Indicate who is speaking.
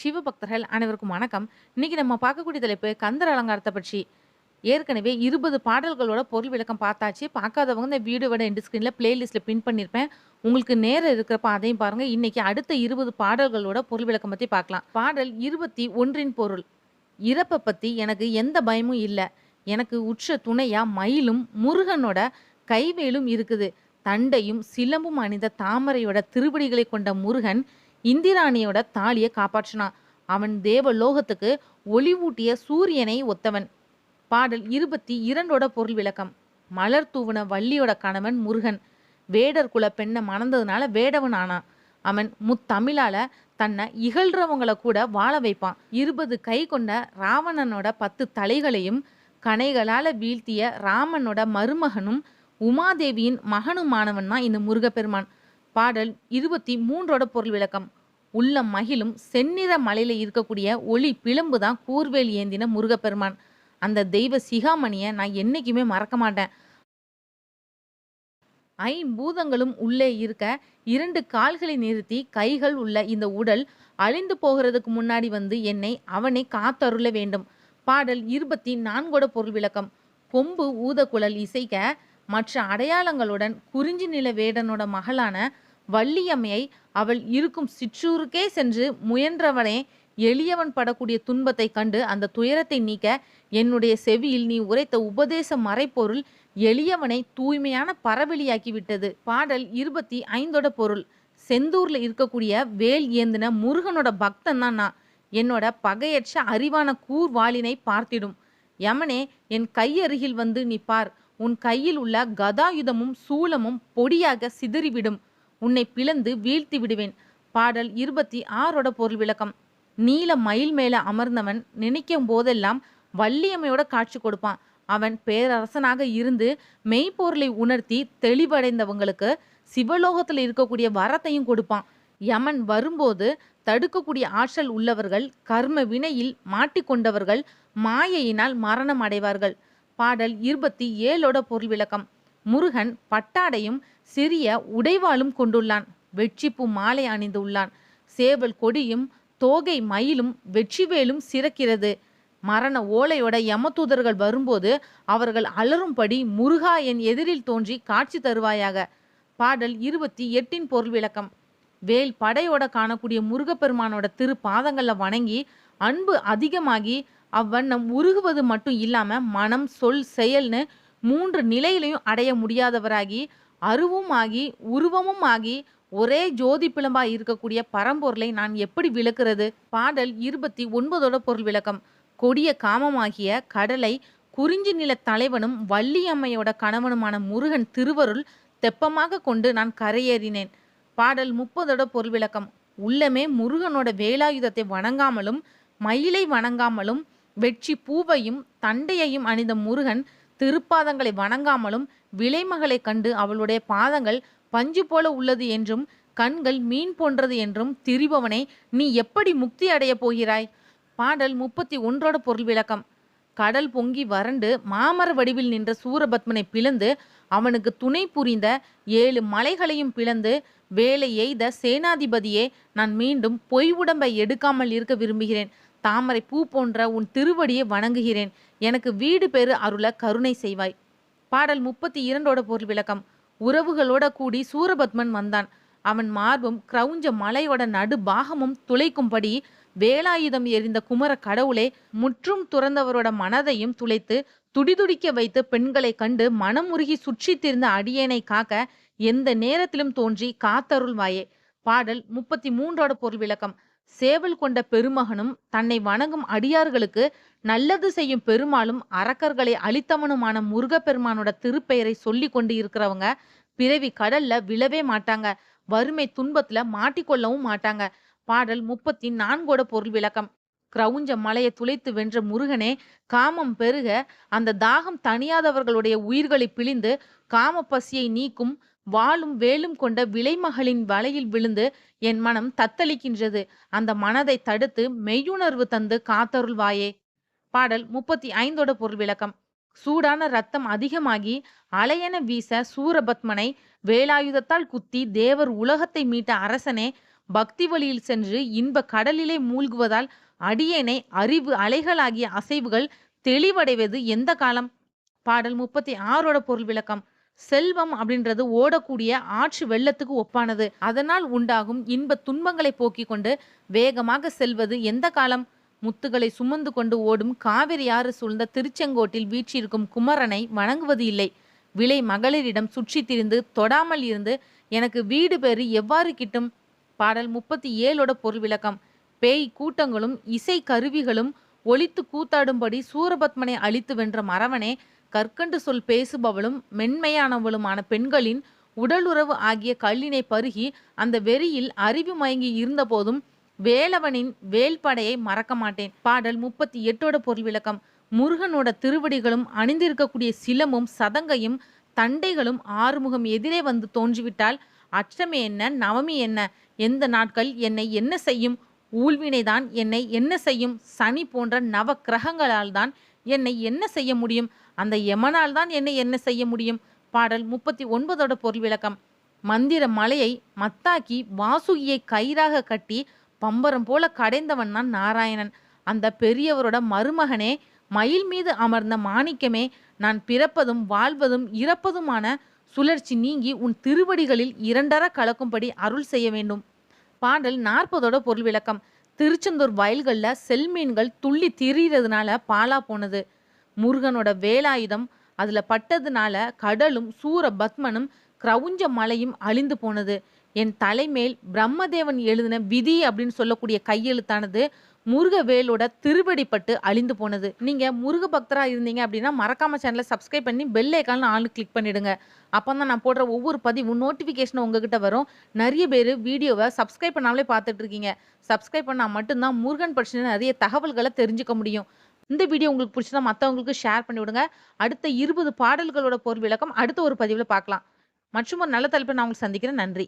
Speaker 1: சிவபக்தர்கள் அனைவருக்கும் வணக்கம். இன்னைக்கு நம்ம பார்க்கக்கூடிய தலைப்பு கந்தர் அலங்காரத்தை பற்றி. ஏற்கனவே இருபது பாடல்களோட பொருள் விளக்கம் பார்த்தாச்சு. பார்க்காதவங்க இந்த வீடியோவோட எண்டு ஸ்க்ரீனில் பிளேலிஸ்ட்டில் பின் பண்ணியிருப்பேன் உங்களுக்கு நேரம் இருக்கிறப்ப அதையும் பாருங்கள் இன்னைக்கு அடுத்த இருபது பாடல்களோட பொருள் விளக்கம் பற்றி பார்க்கலாம். பாடல் இருபத்தி ஒன்றின் பொருள். இறப்பை பற்றி எனக்கு எந்த பயமும் இல்லை. எனக்கு உற்ற துணையாக மயிலும் முருகனோட கைவேலும் இருக்குது. தண்டையும் சிலம்பும் அணிந்த தாமரையோட திருவடிகளை கொண்ட முருகன் இந்திராணியோட தாலியை காப்பாற்றினான். அவன் தேவ லோகத்துக்கு ஒளிவூட்டிய சூரியனை ஒத்தவன். பாடல் இருபத்தி இரண்டோட பொருள் விளக்கம். மலர் தூவன வள்ளியோட கணவன் முருகன். வேடர் குல பெண்ணை மணந்ததுனால வேடவன் ஆனான். அவன் முத்தமிழால தன்னை இகழ்றவங்களை கூட வாழ வைப்பான். இருபது கை கொண்ட ராவணனோட பத்து தலைகளையும் கனைகளால வீழ்த்திய ராமனோட மருமகனும் உமாதேவியின் மகனுமானவன் தான் இந்த முருகப்பெருமான். பாடல் இருபத்தி மூன்றோட பொருள் விளக்கம். உள்ள மகிழும் செந்நிற மலையில இருக்கக்கூடிய ஒளி பிளம்பு தான் கூர்வேல் ஏந்தின முருகப்பெருமான். அந்த தெய்வ சிகாமணியை நான் என்னைக்குமே மறக்க மாட்டேன். ஐம்பூதங்களும் உள்ளே இருக்க இரண்டு கால்களை நிறுத்தி கைகள் உள்ள இந்த உடல் அழிந்து போகிறதுக்கு முன்னாடி வந்து என்னை அவனை காத்தருள வேண்டும். பாடல் இருபத்தி நான்கோட பொருள் விளக்கம். கொம்பு ஊதக்குழல் இசைக்க மற்ற அடையாளங்களுடன் குறிஞ்சி நில வேடனோட மகளான வள்ளியம்மையை அவள் இருக்கும் சிற்றூருக்கே சென்று முயன்றவனே எளியவன் படக்கூடிய துன்பத்தை கண்டு அந்த துயரத்தை நீக்க என்னுடைய செவியில் நீ உரைத்த உபதேச மறைப்பொருள் எளியவனை தூய்மையான பரவெளியாக்கி விட்டது பாடல் இருபத்தி ஐந்தோட பொருள். செந்தூர்ல இருக்கக்கூடிய வேல் ஏந்தின முருகனோட பக்தன் தான் நான். என்னோட பகையற்ற அறிவான கூர்வாளினை பார்த்திடும். யமனே என் கையருகில் வந்து நீ பார் உன் கையில் உள்ள கதாயுதமும் சூலமும் பொடியாக சிதறிவிடும். உன்னை பிளந்து வீழ்த்தி விடுவேன். பாடல் இருபத்தி ஆறோட பொருள் விளக்கம். நீல மயில் மேல அமர்ந்தவன் நினைக்கும் போதெல்லாம் வள்ளியம்மையோட காட்சி கொடுப்பான். அவன் பேரரசனாக இருந்து மெய்ப்பொருளை உணர்த்தி தெளிவடைந்தவங்களுக்கு சிவலோகத்தில் இருக்கக்கூடிய வரத்தையும் கொடுப்பான். யமன் வரும்போது தடுக்கக்கூடிய ஆற்றல் உள்ளவர்கள் கர்ம வினையில் மாட்டிக்கொண்டவர்கள் மாயையினால் மரணம் அடைவார்கள். பாடல் இருபத்தி ஏழோட பொருள் விளக்கம். முருகன் பட்டாடையும் சிறிய உடைவாளும் கொண்டுள்ளான். வெற்றிப்பூ மாலை அணிந்துள்ளான் சேவல் கொடியும் தோகை மயிலும் வெற்றிவேலும் சிறக்கிறது. மரண ஓலையோட யமதூதர்கள் வரும்போது அவர்கள் அலறும்படி முருகா என் எதிரில் தோன்றி காட்சி தருவாயாக. பாடல் இருபத்தி எட்டின் பொருள் விளக்கம். வேல் படையோட காணக்கூடிய முருகப்பெருமானோட திரு பாதங்கள்ல வணங்கி அன்பு அதிகமாகி அவ்வண்ணம் உருகுவது மட்டும் இல்லாமல் மனம் சொல் செயல்னு மூன்று நிலையிலையும் அடைய முடியாதவராகி அருவும் ஆகி உருவமும் ஆகி ஒரே ஜோதி பிளம்பாய் இருக்கக்கூடிய பரம்பொருளை நான் எப்படி விளக்குறது? பாடல் இருபத்தி ஒன்பதோட பொருள் விளக்கம். கொடிய காமமாகிய கடலை குறிஞ்சி நில தலைவனும் வள்ளியம்மையோட கணவனுமான முருகன் திருவருள் தெப்பமாக கொண்டு நான் கரையேறினேன். பாடல் முப்பதோட பொருள் விளக்கம். உள்ளமே முருகனோட வேலாயுதத்தை வணங்காமலும் மயிலை வணங்காமலும் வெற்றி பூவையும் தண்டையையும் அணிந்த முருகன் திருப்பாதங்களை வணங்காமலும் விலைமகளை கண்டு அவளுடைய பாதங்கள் பஞ்சு போல உள்ளது என்றும் கண்கள் மீன் போன்றது என்றும் திரிபவனை நீ எப்படி முக்தி அடையப் போகிறாய்? பாடல் முப்பத்தி ஒன்றோட பொருள் விளக்கம். கடல் பொங்கி வறண்டு மாமர வடிவில் நின்ற சூரபத்மனை பிளந்து அவனுக்கு துணை புரிந்த ஏழு மலைகளையும் பிளந்து வேலை எய்த சேனாதிபதியே நான் மீண்டும் பொய் உடம்பை எடுக்காமல் இருக்க விரும்புகிறேன். தாமரை பூ போன்ற உன் திருவடியை வணங்குகிறேன். எனக்கு வீடு பெறு அருள கருணை செய்வாய். பாடல் முப்பத்தி இரண்டோட பொருள் விளக்கம். உறவுகளோட கூடி சூரபத்மன் வந்தான். அவன் மார்பும் கிரௌஞ்ச மலையோட நடு பாகமும் துளைக்கும்படி வேலாயுதம் எறிந்த குமர கடவுளே முற்றும் துறந்தவரோட மனதையும் துளைத்து துடிதுடிக்க வைத்து பெண்களை கண்டு மனமுருகி சுற்றித்திருந்த அடியேனை காக்க எந்த நேரத்திலும் தோன்றி காத்தருள்வாயே. பாடல் முப்பத்தி மூன்றோட பொருள் விளக்கம். சேவல் கொண்ட பெருமகனும் தன்னை வணங்கும் அடியார்களுக்கு நல்லது செய்யும் பெருமாளும் அரக்கர்களை அழித்தவனுமான முருகப்பெருமானோட திருப்பெயரை சொல்லி கொண்டு இருக்கிறவங்க பிறவி கடல்ல விழவே மாட்டாங்க. வறுமை துன்பத்துல மாட்டிக்கொள்ளவும் மாட்டாங்க. பாடல் முப்பத்தி நான்கோட பொருள் விளக்கம். கிரவுஞ்ச மலையை துளைத்து வென்ற முருகனே காமம் பெருக. அந்த தாகம் தணியாதவர்களுடைய உயிர்களை பிழிந்து காம பசியை நீக்கும் வாளும் வேலும் கொண்ட விலைமகளின் வலையில் விழுந்து என் மனம் தத்தளிக்கின்றது. அந்த மனதை தடுத்து மெய்யுணர்வு தந்து காத்தருள்வாயே. பாடல் முப்பத்தி ஐந்தோட பொருள் விளக்கம் சூடான ரத்தம் அதிகமாகி அலையென வீச சூரபத்மனை வேலாயுதத்தால் குத்தி தேவர் உலகத்தை மீட்ட அரசனே பக்தி வழியில் சென்று இன்ப கடலிலே மூழ்குவதால் அடியேனை அறிவு அலைகளாகிய அசைவுகள் தெளிவடைவது எந்த காலம்? பாடல் முப்பத்தி ஆறோட பொருள் விளக்கம் செல்வம் அப்படின்றது ஓடக்கூடிய ஆற்று வெள்ளத்துக்கு ஒப்பானது. அதனால் உண்டாகும் இன்ப துன்பங்களை போக்கிக் கொண்டு வேகமாக செல்வது எந்த காலம்? முத்துகளை சுமந்து கொண்டு ஓடும் காவிரி ஆறு சூழ்ந்த திருச்செங்கோட்டில் வீற்றிருக்கும் குமரனை வணங்குவது இல்லை. விலை மகளிரிடம் சுற்றி திரிந்து தொடாமல் இருந்து எனக்கு வீடு பேறு எவ்வாறு கிட்டும்? பாடல் முப்பத்தி ஏழோட பொருள் விளக்கம். பேய் கூட்டங்களும் இசை கருவிகளும் ஒழித்து கூத்தாடும்படி சூரபத்மனை அழித்து வென்ற மறவனே கற்கண்டு சொல் பேசுபவளும் மென்மையானவளுமான பெண்களின் உடலுறவு ஆகிய கல்லினை பருகி அந்த வெறியில் அறிவு மயங்கி இருந்தபோதும் வேலவனின் வேல்படையை மறக்க மாட்டேன். பாடல் முப்பத்தி எட்டோட பொருள் விளக்கம். முருகனோட திருவடிகளும் அணிந்திருக்கக்கூடிய சிலமும் சதங்கையும் தண்டைகளும் ஆறுமுகம் எதிரே வந்து தோன்றிவிட்டால் அச்சமே என்ன நவமி என்ன எந்த நாட்கள் என்னை என்ன செய்யும் ஊழ்வினைதான் என்னை என்ன செய்யும் சனி போன்ற நவ கிரகங்களால் தான் என்னை என்ன செய்ய முடியும்? அந்த எமனால் தான் என்னை என்ன செய்ய முடியும்? பாடல் முப்பத்தி ஒன்பதோட பொருள் விளக்கம். மந்திர மலையை மத்தாக்கி வாசுகியை கயிறாக கட்டி பம்பரம் போல கடைந்தவன் தான் நாராயணன். அந்த பெரியவரோட மருமகனே மயில் மீது அமர்ந்த மாணிக்கமே நான் பிறப்பதும் வாழ்வதும் இறப்பதுமான சுழற்சி நீங்கி உன் திருவடிகளில் இரண்டர கலக்கும்படி அருள் செய்ய வேண்டும். பாடல் நாற்பதோட பொருள் விளக்கம். திருச்செந்தூர் வயல்களில் செல்மீன்கள் துள்ளி திரியறதுனால பாலா போனது. முருகனோட வேலாயுதம் அதில் பட்டதுனால கடலும் சூர பத்மனும் கிரவுஞ்ச மலையும் அழிந்து போனது. என் தலைமேல் பிரம்மதேவன் எழுதின விதி அப்படின்னு சொல்லக்கூடிய கையெழுத்தானது முருகவேலோட திருவடிப்பட்டு அழிந்து போனது. நீங்க முருக பக்தரா இருந்தீங்க அப்படின்னா மறக்காம சேனலை சப்ஸ்கிரைப் பண்ணி பெல் ஐக்கான ஆள் கிளிக் பண்ணிடுங்க. அப்போ தான் நான் போடுற ஒவ்வொரு பதிவும் நோட்டிஃபிகேஷன் உங்ககிட்ட வரும். நிறைய பேர் வீடியோவை சப்ஸ்கிரைப் பண்ணாமலே பார்த்துட்டு இருக்கீங்க. சப்ஸ்கிரைப் பண்ணால் மட்டும்தான் முருகன் பற்றின நிறைய தகவல்களை தெரிஞ்சுக்க முடியும். இந்த வீடியோ உங்களுக்கு பிடிச்சதா மற்றவங்களுக்கு ஷேர் பண்ணி விடுங்க. அடுத்த இருபது பாடல்களோட பொருள் விளக்கம் அடுத்த ஒரு பதிவில் பார்க்கலாம். மற்றும் ஒரு நல்ல தலைப்பை நான் உங்களுக்கு சந்திக்கிறேன். நன்றி.